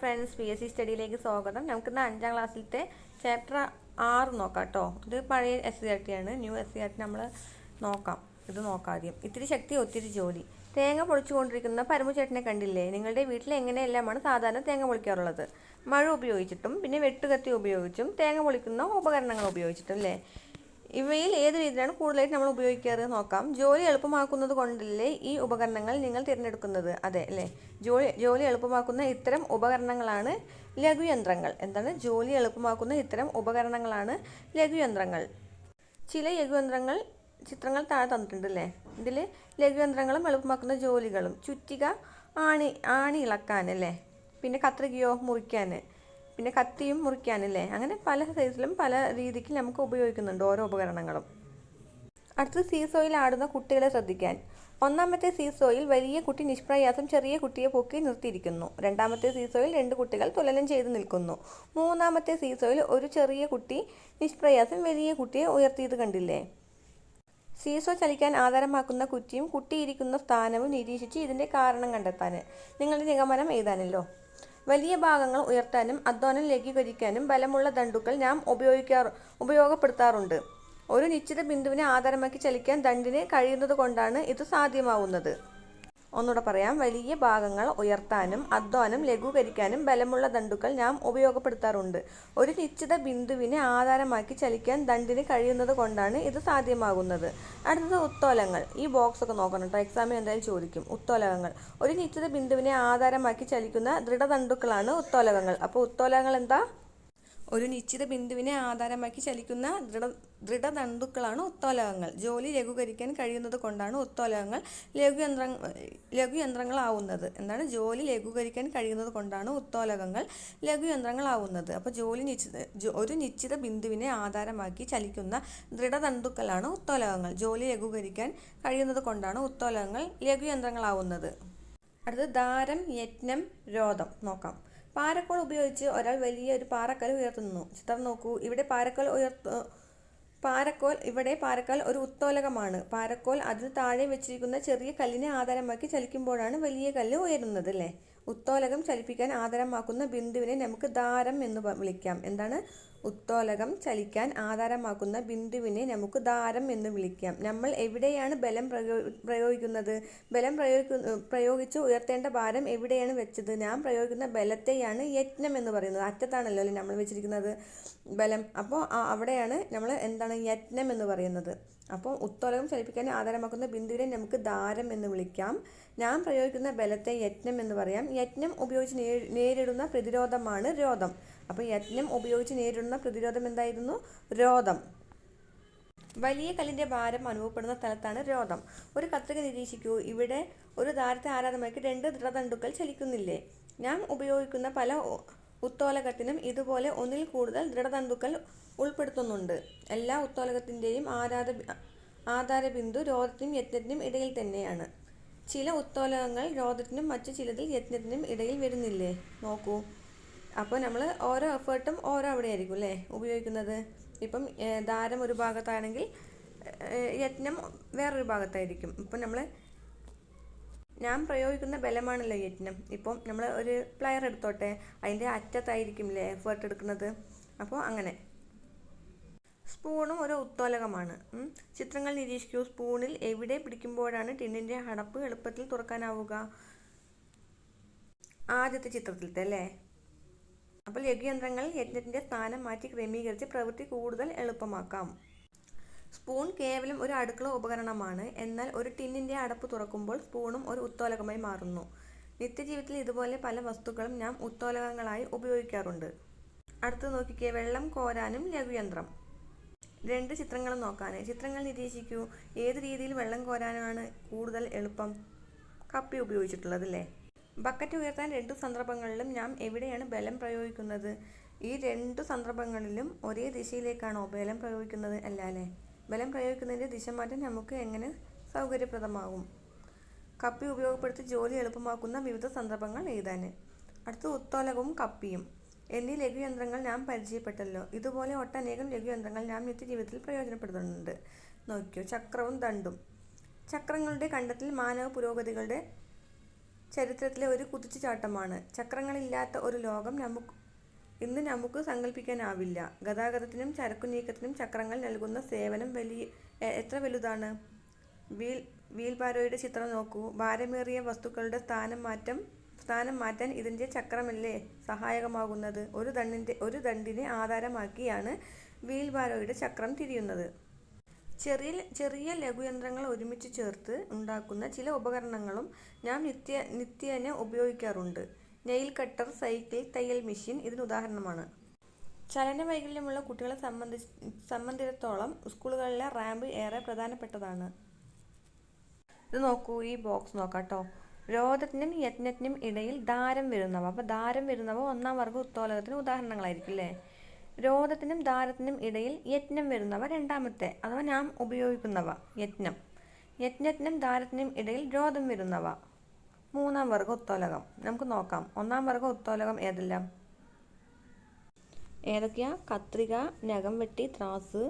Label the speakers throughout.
Speaker 1: Friends P S C സ്റ്റഡിയിലേക്ക് സ്വാഗതം. നമുക്ക് നമുക്കിന്ന് അഞ്ചാം ക്ലാസ്സിലത്തെ ചാപ്റ്റർ ആറ് നോക്കാം കേട്ടോ. ഇത് പഴയ എസ് സി ആർ ടി ആണ്. New S C R T നമ്മൾ നോക്കാം. ഇത് നോക്കാം ആദ്യം. ഇത്തിരി ശക്തി ഒത്തിരി ജോലി. തേങ്ങ പൊളിച്ചുകൊണ്ടിരിക്കുന്ന പരമചേട്ടനെ കണ്ടില്ലേ? നിങ്ങളുടെ വീട്ടിൽ എങ്ങനെയെല്ലാമാണ് സാധാരണ തേങ്ങ പൊളിക്കാറുള്ളത്? മഴ ഉപയോഗിച്ചിട്ടും പിന്നെ വെട്ടുകത്തി ഉപയോഗിച്ചും തേങ്ങ പൊളിക്കുന്ന ഉപകരണങ്ങൾ ഉപയോഗിച്ചിട്ടും അല്ലേ? ഇവയിൽ ഏത് രീതിയിലാണ് കൂടുതലായിട്ട് നമ്മൾ ഉപയോഗിക്കാറ് നോക്കാം. ജോലി എളുപ്പമാക്കുന്നത് കൊണ്ടല്ലേ ഈ ഉപകരണങ്ങൾ നിങ്ങൾ തിരഞ്ഞെടുക്കുന്നത്? അതെ അല്ലേ? ജോലി ജോലി എളുപ്പമാക്കുന്ന ഇത്തരം ഉപകരണങ്ങളാണ് ലഘുയന്ത്രങ്ങൾ. എന്താണ്? ജോലി എളുപ്പമാക്കുന്ന ഇത്തരം ഉപകരണങ്ങളാണ് ലഘുയന്ത്രങ്ങൾ. ചില ലഘുയന്ത്രങ്ങൾ ചിത്രങ്ങൾ താഴെ തന്നിട്ടുണ്ട് അല്ലേ? ഇതിൽ ലഘുയന്ത്രങ്ങളും എളുപ്പമാക്കുന്ന ജോലികളും. ചുറ്റിക ആണി ആണി ഇളക്കാൻ അല്ലേ? പിന്നെ കത്രികയോ മുറിക്കാൻ. പിന്നെ കത്തിയും മുറിക്കാനല്ലേ? അങ്ങനെ പല സൈസിലും പല രീതിക്ക് നമുക്ക് ഉപയോഗിക്കുന്നുണ്ട് ഓരോ ഉപകരണങ്ങളും. അടുത്തത് സീസോയിൽ ആടുന്ന കുട്ടികളെ ശ്രദ്ധിക്കാൻ. ഒന്നാമത്തെ സീസോയിൽ വലിയ കുട്ടി നിഷ്പ്രയാസം ചെറിയ കുട്ടിയെ പൊക്കി നിർത്തിയിരിക്കുന്നു. രണ്ടാമത്തെ സീസോയിൽ രണ്ട് കുട്ടികൾ തുലനം ചെയ്ത് നിൽക്കുന്നു. മൂന്നാമത്തെ സീസോയിൽ ഒരു ചെറിയ കുട്ടി നിഷ്പ്രയാസം വലിയ കുട്ടിയെ ഉയർത്തിയത് കണ്ടില്ലേ? സീസോ ചലിക്കാൻ ആധാരമാക്കുന്ന കുറ്റിയും കുട്ടിയിരിക്കുന്ന സ്ഥാനവും നിരീക്ഷിച്ച് ഇതിന്റെ കാരണം കണ്ടെത്താൻ. നിങ്ങളുടെ നിഗമനം എഴുതാനല്ലോ? വലിയ ഭാഗങ്ങൾ ഉയർത്താനും അധ്വാനം ലഘൂകരിക്കാനും ബലമുള്ള ദണ്ടുക്കൾ നാം ഉപയോഗിക്കാർ ഉപയോഗപ്പെടുത്താറുണ്ട്. ഒരു നിശ്ചിത ബിന്ദുവിനെ ആധാരമാക്കി ചലിക്കാൻ ദണ്ടിന് കഴിയുന്നത് കൊണ്ടാണ് ഇത് സാധ്യമാവുന്നത്. ഒന്നുകൂടെ പറയാം. വലിയ ഭാഗങ്ങൾ ഉയർത്താനും അധ്വാനം ലഘൂകരിക്കാനും ബലമുള്ള ദണ്ടുകൾ നാം ഉപയോഗപ്പെടുത്താറുണ്ട്. ഒരു നിശ്ചിത ബിന്ദുവിനെ ആധാരമാക്കി ചലിക്കാൻ ദണ്ടിന് കഴിയുന്നത് കൊണ്ടാണ് ഇത് സാധ്യമാകുന്നത്. അടുത്തത് ഉത്തോലങ്ങൾ. ഈ ബോക്സ് ഒക്കെ നോക്കണം കേട്ടോ. എക്സാമിന് എന്തായാലും ചോദിക്കും. ഉത്തോലകങ്ങൾ. ഒരു നിശ്ചിത ബിന്ദുവിനെ ആധാരമാക്കി ചലിക്കുന്ന ദൃഢദണ്ടുക്കളാണ് ഉത്തോലകങ്ങൾ. അപ്പോൾ ഉത്തോലകങ്ങൾ എന്താ? ഒരു നിശ്ചിത ബിന്ദുവിനെ ആധാരമാക്കി ചലിക്കുന്ന ദൃഢ ദൃഢദണ്ടുക്കളാണ് ഒത്തോലകങ്ങൾ ജോലി ലഘൂകരിക്കാൻ കഴിയുന്നത് കൊണ്ടാണ് ഒത്തോലകങ്ങൾ ലഘുയന്ത്ര ലഘുയന്ത്രങ്ങളാവുന്നത് എന്താണ്? ജോലി ലഘൂകരിക്കാൻ കഴിയുന്നത് കൊണ്ടാണ് ഒത്തോലകങ്ങൾ ലഘുയന്ത്രങ്ങളാവുന്നത് അപ്പോൾ ജോലി നിശ്ചിത ഒരു നിശ്ചിത ബിന്ദുവിനെ ആധാരമാക്കി ചലിക്കുന്ന ദൃഢതന്തുക്കളാണ് ഒത്തോലകങ്ങൾ ജോലി ലഘൂകരിക്കാൻ കഴിയുന്നത് കൊണ്ടാണ് ഒത്തോലകങ്ങൾ ലഘുയന്ത്രങ്ങളാവുന്നത് അടുത്തത് ദാരം യജ്ഞം രോധം നോക്കാം. പാറക്കോൾ ഉപയോഗിച്ച് ഒരാൾ വലിയ ഒരു പാറക്കൽ ഉയർത്തുന്നു. ചിത്രം നോക്കൂ. ഇവിടെ പാറക്കൽ ഉയർത്ത പാറക്കോൽ ഇവിടെ പാറക്കൽ ഒരു ഉത്തോലകമാണ്. പാരക്കോൽ അതിന് താഴെ വെച്ചിരിക്കുന്ന ചെറിയ കല്ലിനെ ആധാരമാക്കി ചലിക്കുമ്പോഴാണ് വലിയ കല്ല് ഉയരുന്നത് അല്ലേ? ഉത്തോലകം ചലിപ്പിക്കാൻ ആധാരമാക്കുന്ന ബിന്ദുവിനെ നമുക്ക് ദാരം എന്ന് വിളിക്കാം. എന്താണ്? ഉത്തോലകം ചലിക്കാൻ ആധാരമാക്കുന്ന ബിന്ദുവിനെ നമുക്ക് ദാരം എന്ന് വിളിക്കാം. നമ്മൾ എവിടെയാണ് ബലം പ്രയോ പ്രയോഗിക്കുന്നത്? ബലം പ്രയോഗിക്കു പ്രയോഗിച്ച് ഉയർത്തേണ്ട ഭാരം എവിടെയാണ് വെച്ചത്? ഞാൻ പ്രയോഗിക്കുന്ന ബലത്തെയാണ് യജ്ഞം എന്ന് പറയുന്നത്. അറ്റത്താണല്ലോ അല്ലേ നമ്മൾ വെച്ചിരിക്കുന്നത്? ബലം. അപ്പോൾ അവിടെയാണ് നമ്മൾ എന്താണ് യജ്ഞം എന്ന് പറയുന്നത്. അപ്പോൾ ഉത്തോലകം ചലിപ്പിക്കാൻ ആധാരമാക്കുന്ന ബിന്ദുവിനെ നമുക്ക് ദാരം എന്ന് വിളിക്കാം. ഞാൻ പ്രയോഗിക്കുന്ന ബലത്തെ യജ്ഞം എന്ന് പറയാം. യജ്ഞം ഉപയോഗിച്ച് നേരിടുന്ന പ്രതിരോധമാണ് രോധം. അപ്പോൾ യജ്ഞം ഉപയോഗിച്ച് നേരിടുന്ന പ്രതിരോധം എന്തായിരുന്നു? രോധം. വലിയ കല്ലിന്റെ ഭാരം അനുഭവപ്പെടുന്ന സ്ഥലത്താണ് രോധം. ഒരു കത്രിക നിരീക്ഷിക്കൂ. ഇവിടെ ഒരു ദാരത്തെ ആരാധമാക്കി രണ്ട് ദൃഢതണ്ടുക്കൾ ചലിക്കുന്നില്ലേ? ഞാൻ ഉപയോഗിക്കുന്ന പല ഉത്തോലകത്തിനും ഇതുപോലെ ഒന്നിൽ കൂടുതൽ ദൃഢതന്തുക്കൾ ഉൾപ്പെടുത്തുന്നുണ്ട്. എല്ലാ ഉത്തോലകത്തിന്റെയും ആരാധ ആധാരബിന്ദു രോധത്തിനും യജ്ഞത്തിനും ഇടയിൽ തന്നെയാണ്. ചില ഉത്തോലകങ്ങൾ രോധത്തിനും മറ്റു ചിലതിൽ യജ്ഞത്തിനും ഇടയിൽ വരുന്നില്ലേ? നോക്കൂ. അപ്പോൾ നമ്മൾ ഓരോ എഫേർട്ടും ഓരോ അവിടെ ആയിരിക്കും അല്ലേ ഉപയോഗിക്കുന്നത്? ഇപ്പം ദാരം ഒരു ഭാഗത്താണെങ്കിൽ യജ്ഞം വേറൊരു ഭാഗത്തായിരിക്കും. ഇപ്പം നമ്മൾ ഞാൻ പ്രയോഗിക്കുന്ന ബലമാണല്ലോ യജ്ഞം. ഇപ്പം നമ്മൾ ഒരു പ്ലെയർ എടുത്തോട്ടെ അതിന്റെ അറ്റത്തായിരിക്കുമല്ലേ എഫേർട്ട് എടുക്കുന്നത്? അപ്പോൾ അങ്ങനെ. സ്പൂണും ഒരു ഉത്തോലകമാണ്. ചിത്രങ്ങൾ നിരീക്ഷിക്കൂ. സ്പൂണിൽ എവിടെ പിടിക്കുമ്പോഴാണ് ടിന്നിന്റെ അടപ്പ് എളുപ്പത്തിൽ തുറക്കാനാവുക? ആദ്യത്തെ ചിത്രത്തിലത്തെ അല്ലേ? അപ്പോൾ ലഘുയന്ത്രങ്ങൾ യജ്ഞത്തിന്റെ സ്ഥാനം മാറ്റി ക്രമീകരിച്ച് പ്രവൃത്തി കൂടുതൽ എളുപ്പമാക്കാം. സ്പൂൺ കേവലം ഒരു അടുക്കള ഉപകരണമാണ്. എന്നാൽ ഒരു ടിന്നിന്റെ അടപ്പ് തുറക്കുമ്പോൾ സ്പൂണും ഒരു ഉത്തോലകമായി മാറുന്നു. നിത്യജീവിതത്തിൽ ഇതുപോലെ പല വസ്തുക്കളും നാം ഉത്തോലകങ്ങളായി ഉപയോഗിക്കാറുണ്ട്. അടുത്ത് നോക്കിക്കേ വെള്ളം കോരാനും ലഘുയന്ത്രം. രണ്ട് ചിത്രങ്ങൾ നോക്കാൻ. ചിത്രങ്ങൾ നിരീക്ഷിക്കൂ. ഏത് രീതിയിൽ വെള്ളം കോരാനാണ് കൂടുതൽ എളുപ്പം? കപ്പി ഉപയോഗിച്ചിട്ടുള്ളത് അല്ലേ? ബക്കറ്റ് ഉയർത്താൻ രണ്ട് സന്ദർഭങ്ങളിലും ഞാൻ എവിടെയാണ് ബലം പ്രയോഗിക്കുന്നത്? ഈ രണ്ട് സന്ദർഭങ്ങളിലും ഒരേ ദിശയിലേക്കാണോ ബലം പ്രയോഗിക്കുന്നത് അല്ല അല്ലേ? ബലം പ്രയോഗിക്കുന്നതിന്റെ ദിശ മാറ്റം നമുക്ക് എങ്ങനെ സൗകര്യപ്രദമാകും? കപ്പി ഉപയോഗപ്പെടുത്തി ജോലി എളുപ്പമാക്കുന്ന വിവിധ സന്ദർഭങ്ങൾ എഴുതാൻ. അടുത്ത ഉത്തോലകവും കപ്പിയും. എന്നീ ലഘുയന്ത്രങ്ങൾ നാം പരിചയപ്പെട്ടല്ലോ. ഇതുപോലെ ഒട്ടനേകം ലഘുയന്ത്രങ്ങൾ നാം നിത്യജീവിതത്തിൽ പ്രയോജനപ്പെടുത്തുന്നുണ്ട്. നോക്കിയോ ചക്രവും ദണ്ടും. ചക്രങ്ങളുടെ കണ്ടത്തിൽ മാനവ പുരോഗതികളുടെ ചരിത്രത്തിലെ ഒരു കുതിച്ചുചാട്ടമാണ്. ചക്രങ്ങളില്ലാത്ത ഒരു ലോകം നമുക്ക് ഇന്ന് നമുക്ക് സങ്കല്പിക്കാനാവില്ല ഗതാഗതത്തിനും ചരക്കുനീക്കത്തിനും ചക്രങ്ങൾ നൽകുന്ന സേവനം വലിയ എത്ര വലുതാണ്? വീൽ വീൽബാരോയുടെ ചിത്രം നോക്കൂ. ഭാരമേറിയ വസ്തുക്കളുടെ സ്ഥാനം മാറ്റം സ്ഥാനം മാറ്റാൻ ഇതിന്റെ ചക്രമല്ലേ സഹായകമാകുന്നത്? ഒരു ദണ്ഡിന്റെ ഒരു ദണ്ഡിനെ ആധാരമാക്കിയാണ് വീൽബാരോയുടെ ചക്രം തിരിയുന്നത്. ചെറിയ ചെറിയ ലഘുയന്ത്രങ്ങൾ ഒരുമിച്ച് ചേർത്ത് ഉണ്ടാക്കുന്ന ചില ഉപകരണങ്ങളും ഞാൻ നിത്യ നിത്യേന ഉപയോഗിക്കാറുണ്ട്. നെയിൽ കട്ടർ സൈക്കിൾ തയ്യൽ മെഷീൻ ഇതിന് ഉദാഹരണമാണ്. ചലന വൈകല്യമുള്ള കുട്ടികളെ സംബന്ധിച്ച് സംബന്ധിച്ചിടത്തോളം സ്കൂളുകളിലെ റാമ്പ് ഏറെ പ്രധാനപ്പെട്ടതാണ്. ഇത് നോക്കൂ ഈ ബോക്സ് നോക്കാം കേട്ടോ രോധത്തിനും യജ്ഞത്തിനും ഇടയിൽ ദാരം വരുന്നവ. അപ്പോൾ ദാരം വരുന്നവ ഒന്നാം വർഗ ഉത്തോലകത്തിന് ഉദാഹരണങ്ങളായിരിക്കും അല്ലേ രോധത്തിനും ദാരത്തിനും ഇടയിൽ യജ്ഞം വരുന്നവ രണ്ടാമത്തെ അഥവാ നാം ഉപയോഗിക്കുന്നവ യജ്ഞം യജ്ഞത്തിനും ദാരത്തിനും ഇടയിൽ രോധം വരുന്നവ. മൂന്നാം വർഗ ഉത്തോലകം. നമുക്ക് നോക്കാം. ഒന്നാം വർഗ ഉത്തോലകം ഏതെല്ലാം? ഏതൊക്കെയാ? കത്രിക നഖം വെട്ടി ത്രാസ്.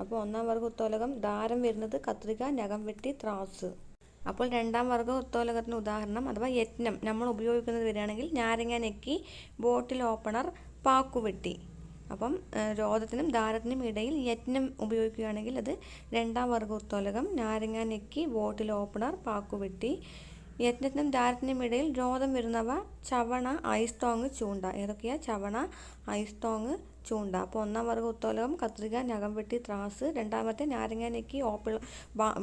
Speaker 1: അപ്പോൾ ഒന്നാം വർഗ ഉത്തോലകം ദാരം വരുന്നത് കത്രിക നഖം വെട്ടി ത്രാസ്. അപ്പോൾ രണ്ടാം വർഗ ഉത്തോലകത്തിന് ഉദാഹരണം അഥവാ യജ്ഞം നമ്മൾ ഉപയോഗിക്കുന്നത് വരികയാണെങ്കിൽ നാരങ്ങ നെക്കി ബോട്ടിൽ ഓപ്പണർ പാക്കുവെട്ടി അപ്പം രോദത്തിനും ദാരത്തിനും ഇടയിൽ യജ്ഞം ഉപയോഗിക്കുകയാണെങ്കിൽ അത് രണ്ടാം വർഗ ഉത്തോലകം നാരങ്ങ നെക്കി ബോട്ടിൽ ഓപ്പണർ പാക്കുവെട്ടി യജ്ഞത്തിനും ദാരത്തിനും ഇടയിൽ രോധം വരുന്നവ ചവണ ഐസ്തോങ് ചൂണ്ട. ഏതൊക്കെയാ? ചവണ ഐസ്തോങ് ചൂണ്ട. അപ്പോൾ ഒന്നാം വർഗ ഉത്തോലകം കത്രിക നഖം വെട്ടി ത്രാസ്. രണ്ടാമത്തെ നാരങ്ങ നെക്കി ഓപ്പിൾ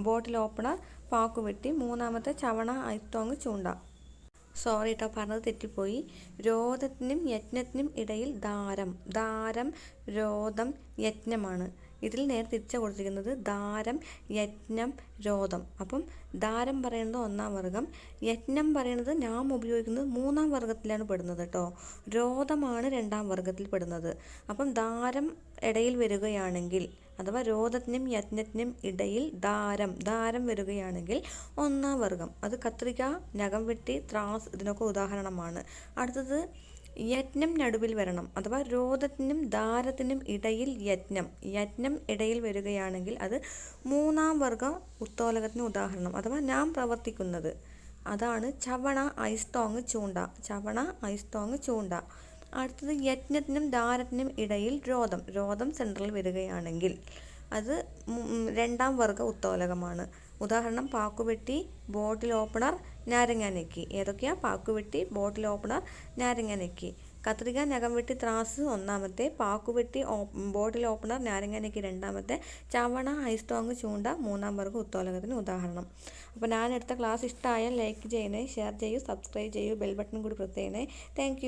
Speaker 1: ബോട്ടിൽ ഓപ്പണർ പാക്കുവെട്ടി മൂന്നാമത്തെ ചവണ ഐസ്തോങ് ചൂണ്ട. സോറി കേട്ടോ പറഞ്ഞത് തെറ്റിപ്പോയി. രോധത്തിനും യജ്ഞത്തിനും ഇടയിൽ ദാരം. ദാരം രോധം യജ്ഞമാണ് ഇതിൽ നേരെ തിരിച്ച കൊടുത്തിരിക്കുന്നത് ദാരം യജ്ഞം രോധം. അപ്പം ദാരം പറയുന്നത് ഒന്നാം വർഗം. യജ്ഞം പറയുന്നത് നാം ഉപയോഗിക്കുന്നത് മൂന്നാം വർഗത്തിലാണ് പെടുന്നത് കേട്ടോ രോധമാണ് രണ്ടാം വർഗത്തിൽ പെടുന്നത്. അപ്പം ദാരം ഇടയിൽ വരികയാണെങ്കിൽ അഥവാ രോധത്തിനും യജ്ഞത്തിനും ഇടയിൽ ദാരം ദാരം വരികയാണെങ്കിൽ ഒന്നാം വർഗം. അത് കത്രിക നഖം വെട്ടി ത്രാസ് ഇതിനൊക്കെ ഉദാഹരണമാണ്. അടുത്തത് യജ്ഞം നടുവിൽ വരണം അഥവാ രോധത്തിനും ദാരത്തിനും ഇടയിൽ യജ്ഞം. യജ്ഞം ഇടയിൽ വരികയാണെങ്കിൽ അത് മൂന്നാം വർഗ ഉത്തോലകത്തിന് ഉദാഹരണം അഥവാ നാം പ്രവർത്തിക്കുന്നത്. അതാണ് ചവണ ഐസ്തോങ് ചൂണ്ട ചവണ ഐസ്തോങ് ചൂണ്ട. അടുത്തത് യജ്ഞത്തിനും ദാരത്തിനും ഇടയിൽ രോധം രോധം സെൻട്രൽ വരികയാണെങ്കിൽ അത് രണ്ടാം വർഗ ഉത്തോലകമാണ്. ഉദാഹരണം പാക്കുവെട്ടി ബോട്ടിൽ ഓപ്പണർ നാരങ്ങ നെക്കി ഏതൊക്കെയാ? പാക്കുവെട്ടി ബോട്ടിൽ ഓപ്പണർ നാരങ്ങ നെക്കി കത്രിക നഖം വെട്ടി ത്രാസ് ഒന്നാമത്തെ. പാക്കുവെട്ടി ബോട്ടിൽ ഓപ്പണർ നാരങ്ങ നെക്കി രണ്ടാമത്തെ. ചവണ ഐസ്തോങ് ചൂണ്ട മൂന്നാം വർഗ ഉത്തോലകത്തിന് ഉദാഹരണം. അപ്പോൾ ഞാൻ എടുത്ത ക്ലാസ് ഇഷ്ടമായാൽ ലൈക്ക് ചെയ്യണേ ഷെയർ ചെയ്യൂ സബ്സ്ക്രൈബ് ചെയ്യൂ ബെൽ ബട്ടൺ കൂടി പ്രസ് ചെയ്യണേ. താങ്ക്